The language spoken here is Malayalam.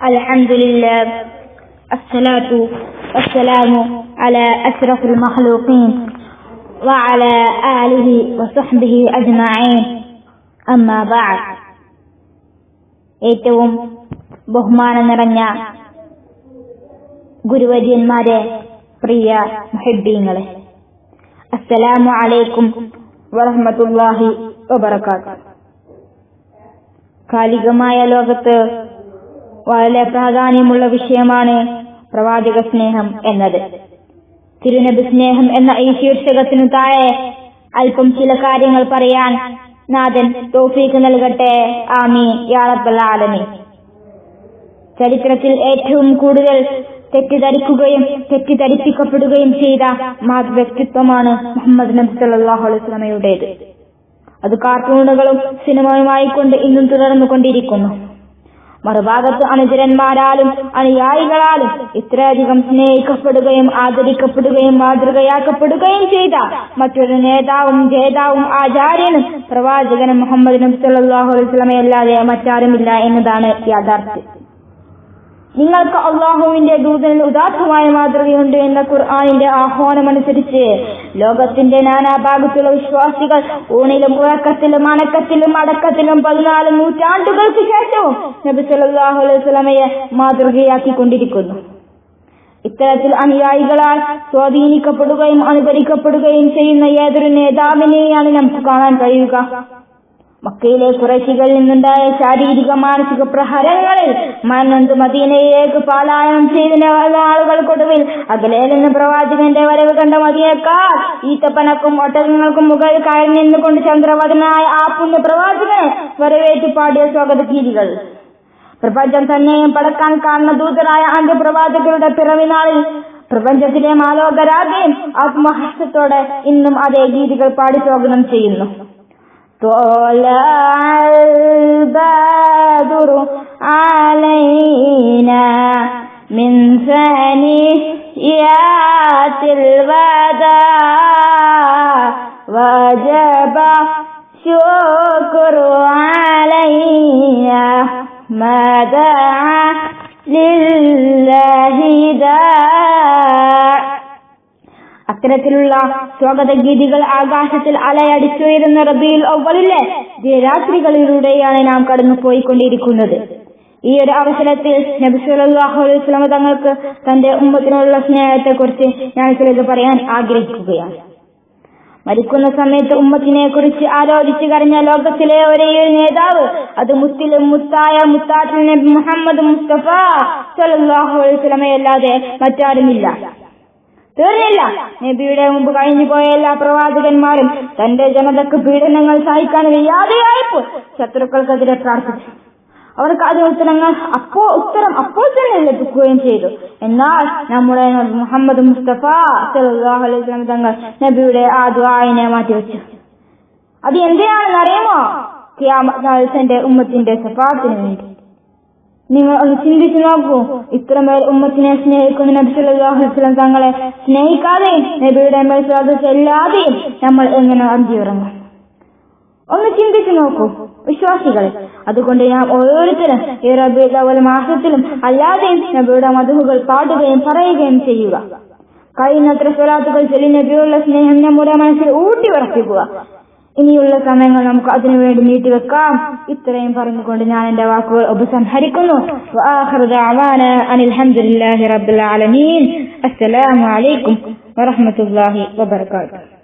الحمد لله الصلاة والسلام على أشرف المخلوقين وعلى آله وصحبه أجمعين أما بعد ഏറ്റവും ബഹുമാനം നിറഞ്ഞ ഗുരുവര്യന്മാരെ പ്രിയ മുഹിബീങ്ങളെ അസ്സലാമു അലൈക്കും വറഹ്മത്തുള്ളാഹി വബറകാത്ത് കാലികമായ ലോകത്ത് വളരെ പ്രാധാന്യമുള്ള വിഷയമാണ് പ്രവാചക സ്നേഹം എന്നത്. തിരുനബി സ്നേഹം എന്ന ഈ ശീർഷകത്തിനു താഴെ അല്പം ചില കാര്യങ്ങൾ പറയാൻ നാഥൻ തോഫീക്ക് നൽകട്ടെ. ആമി യാളബൽ ചരിത്രത്തിൽ ഏറ്റവും കൂടുതൽ തെറ്റിദ്ധരിക്കുകയും തെറ്റിദ്ധരിപ്പിക്കപ്പെടുകയും ചെയ്ത മഹത് വ്യക്തിത്വമാണ് മുഹമ്മദ് നബി സല്ലാഹു അലൈസ്ലമയുടേത് അത് കാർട്ടൂണുകളും സിനിമയുമായി കൊണ്ട് ഇന്നും തുടർന്നുകൊണ്ടിരിക്കുന്നു. മറുഭാഗത്ത് അനുചരന്മാരാലും അനുയായികളാലും ഇത്രയധികം സ്നേഹിക്കപ്പെടുകയും ആദരിക്കപ്പെടുകയും മാതൃകയാക്കപ്പെടുകയും ചെയ്ത മറ്റൊരു നേതാവും ജേതാവും ആചാര്യനും പ്രവാചകനും മുഹമ്മദ് നബി സല്ലല്ലാഹു അലൈഹി വസല്ലമയല്ലാതെ മറ്റാരുമില്ല എന്നതാണ് യാഥാർത്ഥ്യം. നിങ്ങൾക്ക് അള്ളാഹുവിന്റെ ദൂതനിൽ ഉദാത്തമായ മാതൃകയുണ്ട് എന്ന ഖുർആാനിന്റെ ആഹ്വാനമനുസരിച്ച് ലോകത്തിന്റെ നാനാഭാഗത്തുള്ള വിശ്വാസികൾ ഊണിലും ഉറക്കത്തിലും അണക്കത്തിലും അടക്കത്തിലും പതിനാല് നൂറ്റാണ്ടുകൾക്ക് ശേഷവും നബി സല്ലല്ലാഹു അലൈഹി വസല്ലമയെ മാതൃകയാക്കിക്കൊണ്ടിരിക്കുന്നു. ഇത്തരത്തിൽ അനുയായികളാൽ സ്വാധീനിക്കപ്പെടുകയും അനുകരിക്കപ്പെടുകയും ചെയ്യുന്ന ഏതൊരു നേതാവിനെയാണ് നമുക്ക് കാണാൻ കഴിയുക? മക്കയിലെ കുറശികളിൽ നിന്നുണ്ടായ ശാരീരിക മാനസിക പ്രഹരങ്ങളിൽ മനന്ത് മദീനയിലേക്ക് പാലായനം ചെയ്തിന് ആളുകൾക്കൊടുവിൽ അകലെ നിന്ന് പ്രവാചകന്റെ വരവ് കണ്ട മതിയേക്കാൾ ഈത്തപ്പനക്കും ഒട്ടകങ്ങൾക്കും മുകളിൽ കയറി നിന്നുകൊണ്ട് ചന്ദ്രവദനായ ആ പുണ്യ പ്രവാചകനെ വരവേറ്റു പാടിയ സ്വാഗത ഗീതികൾ പ്രപഞ്ചം തന്നെയും പടക്കാൻ കാണുന്ന ദൂതരായ അന്ത്യപ്രവാചകരുടെ പിറവിനാളിൽ പ്രപഞ്ചത്തിലെ മാലോകരാകെയും ആത്മഹർഷത്തോടെ ഇന്നും അതേ ഗീതികൾ പാടി സ്വാഗതം ചെയ്യുന്നു. طلع البدر علينا من ثنيات الوداع. وجب شكر علينا ما دعا لله داع അത്തരത്തിലുള്ള സ്വാഗത ഗീതികൾ ആകാശത്തിൽ അലയടിച്ചുയരുന്ന റബിയിൽ ഒവ്വലിലെ രാത്രികളിലൂടെയാണ് നാം കടന്നു പോയിക്കൊണ്ടിരിക്കുന്നത് ഈ ഒരു അവസരത്തിൽ നബി സല്ലല്ലാഹു അലൈഹി വസല്ലം തങ്ങൾക്ക് തന്റെ ഉമ്മത്തിനോടുള്ള സ്നേഹത്തെ കുറിച്ച് ഞാൻ ചിലത് പറയാൻ ആഗ്രഹിക്കുകയാണ്. മരിക്കുന്ന സമയത്ത് ഉമ്മത്തിനെ കുറിച്ച് ആലോചിച്ച് കരഞ്ഞ ലോകത്തിലെ ഒരേ ഒരു നേതാവ് അത് മുത്തിലും മുത്തായ നബി മുഹമ്മദ് മുസ്തഫ സല്ലല്ലാഹു അലൈഹി വസല്ലമയല്ലാതെ മറ്റാരുമില്ല. തീർന്നില്ല നബിയുടെ മുമ്പ് കഴിഞ്ഞു പോയ എല്ലാ പ്രവാചകന്മാരും തന്റെ ജനതക്ക് പീഡനങ്ങൾ സഹിക്കാൻ വയ്യാതെയായപ്പോൾ ശത്രുക്കൾക്കെതിരെ പ്രാർത്ഥിച്ചു. അവർക്ക് അതിന് ഉത്തരങ്ങൾ അപ്പോ ഉത്തരം അപ്പോൾ തന്നെ ലഭിക്കുകയും ചെയ്തു. എന്നാൽ നമ്മുടെ മുഹമ്മദ് മുസ്തഫ അലൈഹി തങ്ങൾ നബിയുടെ ആ ദ്വായനെ മാറ്റിവെച്ചു. അത് എന്തിനാണെന്ന് അറിയുമോ ഖിയാമത്തിന്റെ ഉമ്മത്തിന്റെ സഫാത്തിന് വേണ്ടി. നിങ്ങൾ ഒന്ന് ചിന്തിച്ചു നോക്കൂ. ഇത്രമേൽ ഉമ്മത്തിനെ സ്നേഹിക്കുന്ന നബി തങ്ങളെ സ്നേഹിക്കാതെയും നബിയുടെ മേൽ ശ്രദ്ധിച്ചില്ലാതെയും നമ്മൾ എങ്ങനെ അന്തിയുറങ്ങും ഒന്ന് ചിന്തിച്ചു നോക്കൂ വിശ്വാസികളെ. അതുകൊണ്ട് ഞാൻ ഓരോരുത്തരും ഈ റബി അവൽ മാസത്തിലും അല്ലാതെയും നബിയുടെ മധുഹുകൾ പാടുകയും പറയുകയും ചെയ്യുക. കഴിയുന്നത്ര സ്വലാത്തുകൾ ചൊല്ലി നബിയുള്ള സ്നേഹം നമ്മുടെ മനസ്സിൽ ഊട്ടി ഉറപ്പിക്കുക. ഇനിയുള്ള സമയങ്ങൾ നമുക്ക് അതിനുവേണ്ടി നീട്ടിവെക്കാം ഇത്രയും പറഞ്ഞുകൊണ്ട് ഞാൻ എന്റെ വാക്കുകൾ ഉപസംഹരിക്കുന്നു. അനിൽഹമുല്ലാഹി റബ്ബുൽ ആലമീൻ. അസ്സലാമു അലൈക്കും വറഹ്മത്തുള്ളാഹി വബറകാതുഹു.